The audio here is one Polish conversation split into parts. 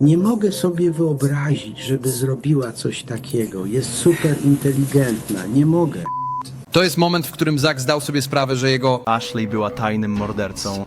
Nie mogę sobie wyobrazić, żeby zrobiła coś takiego. Jest super inteligentna. Nie mogę. To jest moment, w którym Zack zdał sobie sprawę, że jego Ashley była tajnym mordercą.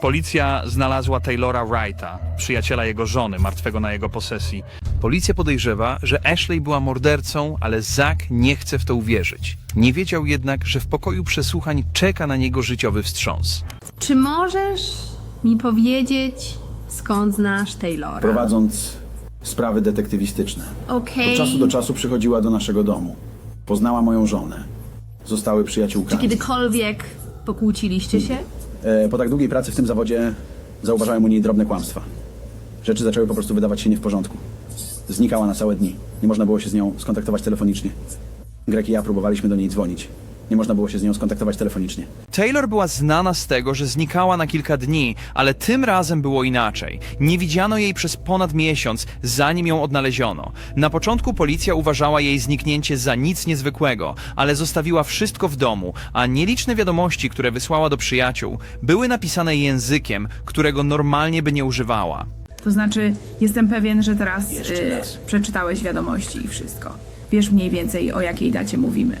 Policja znalazła Taylora Wrighta, przyjaciela jego żony, martwego na jego posesji. Policja podejrzewa, że Ashley była mordercą, ale Zack nie chce w to uwierzyć. Nie wiedział jednak, że w pokoju przesłuchań czeka na niego życiowy wstrząs. Czy możesz mi powiedzieć, skąd znasz Taylora? prowadząc sprawy detektywistyczne. Okej. Od czasu do czasu przychodziła do naszego domu. Poznała moją żonę. Zostały Czy przyjaciółkami. kiedykolwiek pokłóciliście się? E, po tak długiej pracy w tym zawodzie zauważałem u niej drobne kłamstwa. Rzeczy zaczęły po prostu wydawać się nie w porządku. Znikała na całe dni. Nie można było się z nią skontaktować telefonicznie. Greg i ja próbowaliśmy do niej dzwonić. Nie można było się z nią skontaktować telefonicznie. Taylor była znana z tego, że znikała na kilka dni, ale tym razem było inaczej. Nie widziano jej przez ponad miesiąc, zanim ją odnaleziono. Na początku policja uważała jej zniknięcie za nic niezwykłego, ale zostawiła wszystko w domu, a nieliczne wiadomości, które wysłała do przyjaciół, były napisane językiem, którego normalnie by nie używała. To znaczy, jestem pewien, że teraz Jeszcze y, raz. przeczytałeś wiadomości i wszystko. Wiesz mniej więcej o jakiej dacie mówimy.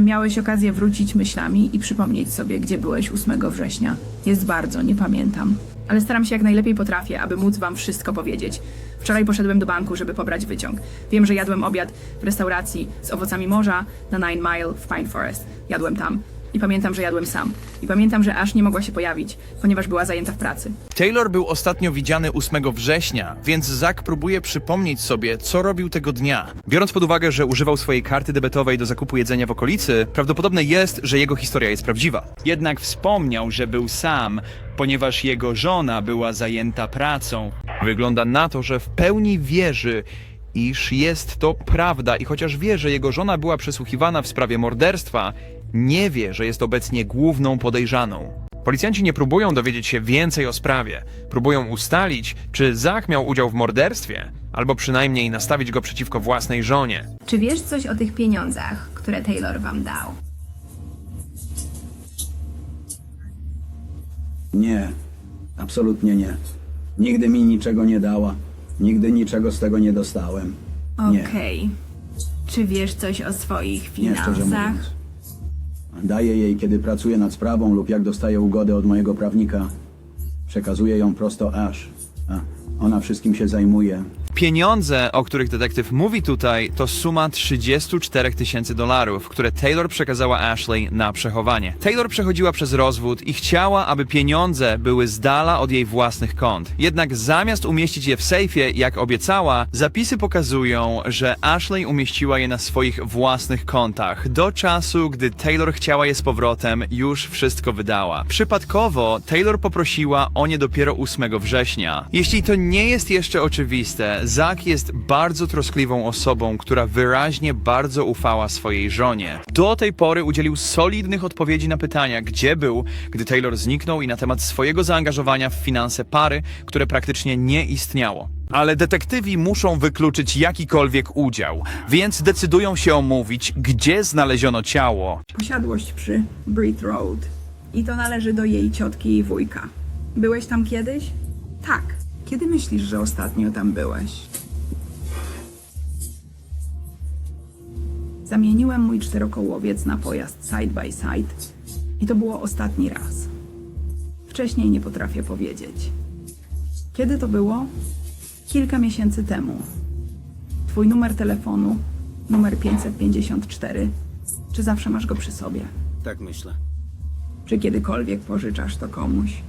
Miałeś okazję wrócić myślami i przypomnieć sobie, gdzie byłeś 8 września. Jest bardzo, nie pamiętam. Ale staram się jak najlepiej potrafię, aby móc wam wszystko powiedzieć. Wczoraj poszedłem do banku, żeby pobrać wyciąg. Wiem, że jadłem obiad w restauracji z owocami morza na Nine Mile w Pine Forest. Jadłem tam. I pamiętam, że jadłem sam. I pamiętam, że aż nie mogła się pojawić, ponieważ była zajęta w pracy. Taylor był ostatnio widziany 8 września, więc Zack próbuje przypomnieć sobie, co robił tego dnia. Biorąc pod uwagę, że używał swojej karty debetowej do zakupu jedzenia w okolicy, prawdopodobne jest, że jego historia jest prawdziwa. Jednak wspomniał, że był sam, ponieważ jego żona była zajęta pracą. Wygląda na to, że w pełni wierzy, iż jest to prawda i chociaż wie, że jego żona była przesłuchiwana w sprawie morderstwa, nie wie, że jest obecnie główną podejrzaną. Policjanci nie próbują dowiedzieć się więcej o sprawie. Próbują ustalić, czy Zach miał udział w morderstwie, albo przynajmniej nastawić go przeciwko własnej żonie. Czy wiesz coś o tych pieniądzach, które Taylor wam dał? Nie, absolutnie nie. Nigdy mi niczego nie dała. Nigdy niczego z tego nie dostałem. Nie, Okej. Czy wiesz coś o swoich nie szczerze finansach? mówiąc. Daję jej, kiedy pracuję nad sprawą lub jak dostaję ugodę od mojego prawnika. Przekazuję ją prosto aż. A ona wszystkim się zajmuje. Pieniądze, o których detektyw mówi tutaj, to suma 34 tysięcy dolarów, które Taylor przekazała Ashley na przechowanie. Taylor przechodziła przez rozwód i chciała, aby pieniądze były z dala od jej własnych kont. Jednak zamiast umieścić je w sejfie, jak obiecała, zapisy pokazują, że Ashley umieściła je na swoich własnych kontach. Do czasu, gdy Taylor chciała je z powrotem, już wszystko wydała. Przypadkowo Taylor poprosiła o nie dopiero 8 września. Jeśli to nie jest jeszcze oczywiste, Zack jest bardzo troskliwą osobą, która wyraźnie bardzo ufała swojej żonie. Do tej pory udzielił solidnych odpowiedzi na pytania, gdzie był, gdy Taylor zniknął i na temat swojego zaangażowania w finanse pary, które praktycznie nie istniało. Ale detektywi muszą wykluczyć jakikolwiek udział, więc decydują się omówić, gdzie znaleziono ciało. Posiadłość przy Breed Road. I to należy do jej ciotki i wujka. Byłeś tam kiedyś? Tak. Kiedy myślisz, że ostatnio tam byłeś? Zamieniłem mój czterokołowiec na pojazd side by side i to było ostatni raz. Wcześniej nie potrafię powiedzieć. Kiedy to było? Kilka miesięcy temu. Twój numer telefonu, numer 554. Czy zawsze masz go przy sobie? Tak myślę. Czy kiedykolwiek pożyczasz to komuś?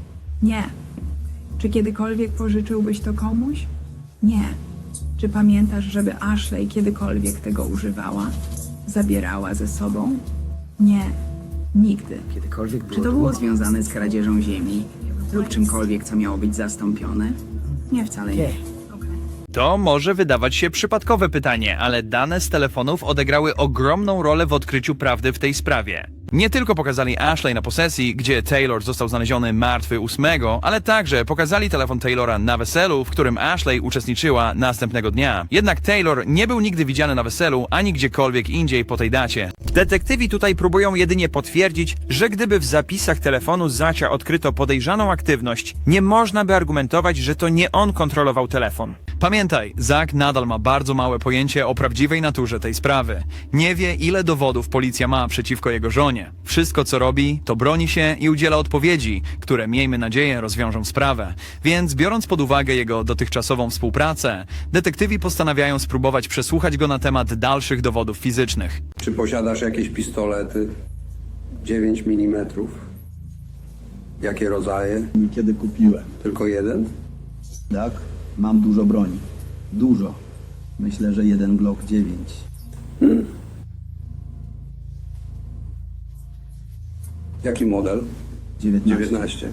Nie. Czy kiedykolwiek pożyczyłbyś to komuś? Nie. Czy pamiętasz, żeby Ashley kiedykolwiek tego używała? Zabierała ze sobą? Nie. Nigdy. Kiedykolwiek było Czy to było związane z kradzieżą ziemi lub czymkolwiek, co miało być zastąpione? Nie, wcale nie. To może wydawać się przypadkowe pytanie, ale dane z telefonów odegrały ogromną rolę w odkryciu prawdy w tej sprawie. Nie tylko pokazali Ashley na posesji, gdzie Taylor został znaleziony martwy 8, ale także pokazali telefon Taylora na weselu, w którym Ashley uczestniczyła następnego dnia. Jednak Taylor nie był nigdy widziany na weselu ani gdziekolwiek indziej po tej dacie. Detektywi tutaj próbują jedynie potwierdzić, że gdyby w zapisach telefonu Zacia odkryto podejrzaną aktywność, nie można by argumentować, że to nie on kontrolował telefon. Pamiętaj, Zach nadal ma bardzo małe pojęcie o prawdziwej naturze tej sprawy. Nie wie, ile dowodów policja ma przeciwko jego żonie. Wszystko, co robi, to broni się i udziela odpowiedzi, które, miejmy nadzieję, rozwiążą sprawę. Więc, biorąc pod uwagę jego dotychczasową współpracę, detektywi postanawiają spróbować przesłuchać go na temat dalszych dowodów fizycznych. Czy posiadasz jakieś pistolety 9 mm? Jakie rodzaje? Kiedy kupiłem, Tylko jeden? tak? Mam dużo broni. Dużo. Myślę, że jeden Glock 9. Jaki model? 19. 19.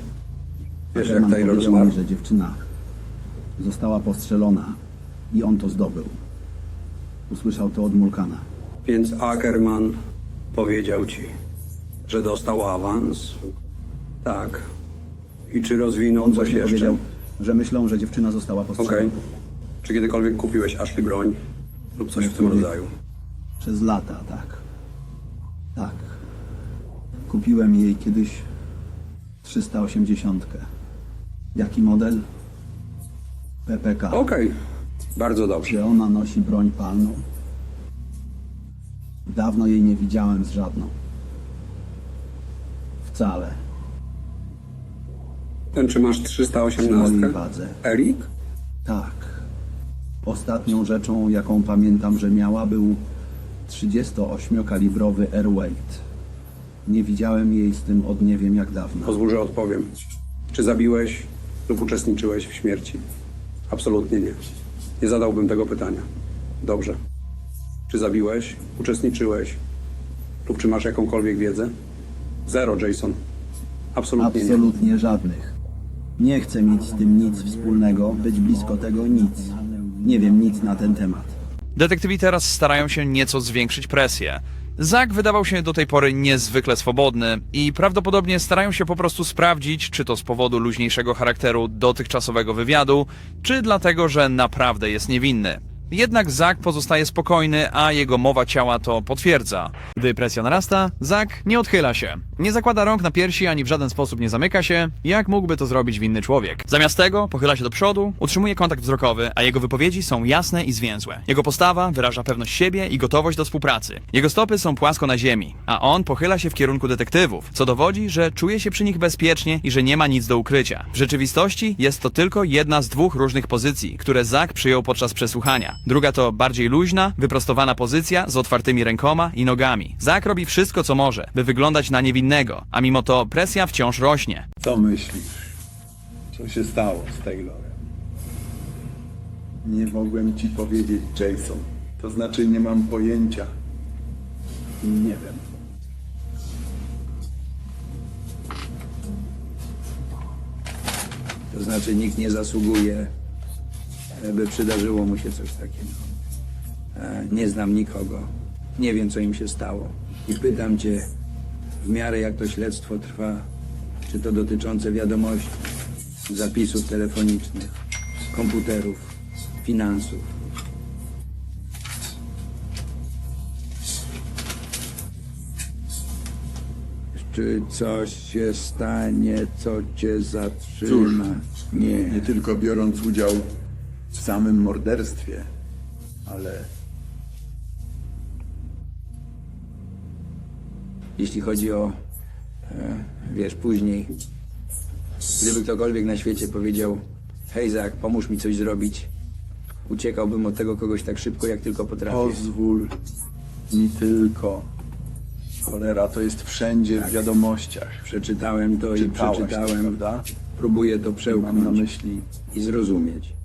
Wiesz, jak Taylor zmarł? mi, że dziewczyna została postrzelona i on to zdobył. Usłyszał to od Mulkana. Więc Ackerman powiedział ci, że dostał awans? Tak. I czy rozwinął coś jeszcze? powiedział, że myślą, że dziewczyna została Okej. postrzelona. Czy kiedykolwiek kupiłeś Ashley broń? Lub coś w tym rodzaju? Przez lata, tak. Tak. Kupiłem jej kiedyś 380. Jaki model? PPK. Okej. Bardzo dobrze. Czy ona nosi broń palną? Dawno jej nie widziałem z żadną. Wcale. Ten, czy masz Przy 318? mojej wadze. Erik? Tak. Ostatnią rzeczą, jaką pamiętam, że miała, był 38-kalibrowy Airweight. Nie widziałem jej z tym od nie wiem jak dawna. Pozwól, że odpowiem. Czy zabiłeś lub uczestniczyłeś w śmierci? Absolutnie nie. Nie zadałbym tego pytania. Dobrze. Czy zabiłeś, uczestniczyłeś lub czy masz jakąkolwiek wiedzę? Zero, Jason. Absolutnie, nie. Absolutnie żadnych. Nie chcę mieć z tym nic wspólnego, być blisko tego nic. Nie wiem nic na ten temat. Detektywi teraz starają się nieco zwiększyć presję. Zach wydawał się do tej pory niezwykle swobodny i prawdopodobnie starają się po prostu sprawdzić, czy to z powodu luźniejszego charakteru dotychczasowego wywiadu, czy dlatego, że naprawdę jest niewinny. Jednak Zach pozostaje spokojny, a jego mowa ciała to potwierdza. Gdy presja narasta, Zach nie odchyla się. Nie zakłada rąk na piersi ani w żaden sposób nie zamyka się, jak mógłby to zrobić winny człowiek. Zamiast tego pochyla się do przodu, utrzymuje kontakt wzrokowy, a jego wypowiedzi są jasne i zwięzłe. Jego postawa wyraża pewność siebie i gotowość do współpracy. Jego stopy są płasko na ziemi, a on pochyla się w kierunku detektywów, co dowodzi, że czuje się przy nich bezpiecznie i że nie ma nic do ukrycia. W rzeczywistości jest to tylko jedna z dwóch różnych pozycji, które Zach przyjął podczas przesłuchania. Druga to bardziej luźna, wyprostowana pozycja z otwartymi rękoma i nogami. Zach robi wszystko, co może, by wyglądać na niewinnego, a mimo to presja wciąż rośnie. Co myślisz? Co się stało z Taylorem? Nie mogłem ci powiedzieć, Jason. To znaczy nie mam pojęcia. Nie wiem. To znaczy nikt nie zasługuje, by przydarzyło mu się coś takiego. E, Nie znam nikogo. Nie wiem, co im się stało. I pytam cię, w miarę jak to śledztwo trwa, czy to dotyczące wiadomości, zapisów telefonicznych, komputerów, finansów. Czy coś się stanie, co cię zatrzyma? Nie. Nie tylko biorąc udział w samym morderstwie, ale jeśli chodzi o, e, wiesz, później, gdyby ktokolwiek na świecie powiedział, hej Zach, pomóż mi coś zrobić, uciekałbym od tego kogoś tak szybko, jak tylko potrafię. pozwól mi tylko. Cholera, to jest wszędzie w wiadomościach. Przeczytałem to i to, przeczytałem, prawda? próbuję to Mam na przełknąć myśli, i zrozumieć.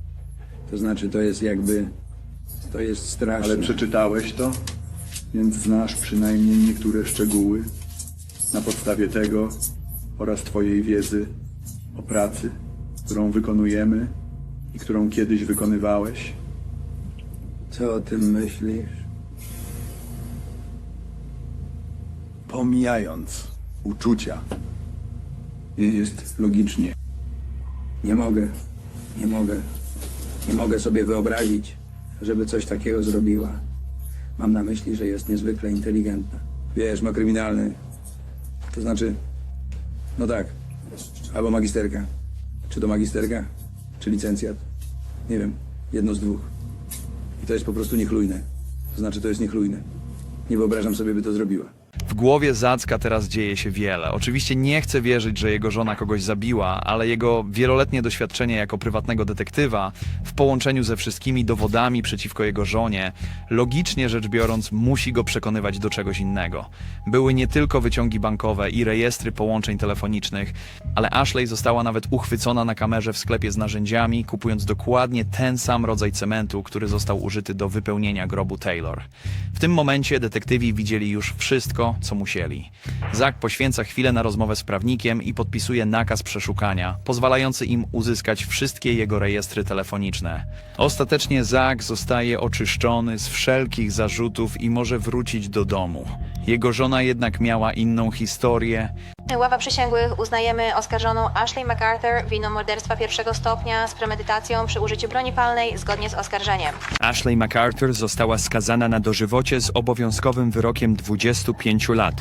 To znaczy, to jest jakby, to jest straszne. ale przeczytałeś to, więc znasz przynajmniej niektóre szczegóły na podstawie tego oraz Twojej wiedzy o pracy, którą wykonujemy i którą kiedyś wykonywałeś. Co o tym myślisz? pomijając uczucia, jest logicznie. Nie mogę, nie mogę, nie mogę sobie wyobrazić, żeby coś takiego zrobiła. Mam na myśli, że jest niezwykle inteligentna. Wiesz, ma kryminalny. To znaczy, no tak, albo magisterka. Czy to magisterka, czy licencjat? Nie wiem, jedno z dwóch. I to jest po prostu niechlujne. To znaczy, to jest niechlujne. Nie wyobrażam sobie, by to zrobiła. W głowie Zacka teraz dzieje się wiele. Oczywiście nie chce wierzyć, że jego żona kogoś zabiła, ale jego wieloletnie doświadczenie jako prywatnego detektywa, w połączeniu ze wszystkimi dowodami przeciwko jego żonie, logicznie rzecz biorąc, musi go przekonywać do czegoś innego. Były nie tylko wyciągi bankowe i rejestry połączeń telefonicznych, ale Ashley została nawet uchwycona na kamerze w sklepie z narzędziami, kupując dokładnie ten sam rodzaj cementu, który został użyty do wypełnienia grobu Taylor. W tym momencie detektywi widzieli już wszystko, co musieli. Zak poświęca chwilę na rozmowę z prawnikiem i podpisuje nakaz przeszukania, pozwalający im uzyskać wszystkie jego rejestry telefoniczne. Ostatecznie Zak zostaje oczyszczony z wszelkich zarzutów i może wrócić do domu. Jego żona jednak miała inną historię, Ława przysięgłych uznajemy oskarżoną Ashley MacArthur winą morderstwa pierwszego stopnia z premedytacją przy użyciu broni palnej zgodnie z oskarżeniem. Ashley MacArthur została skazana na dożywocie z obowiązkowym wyrokiem 25 lat.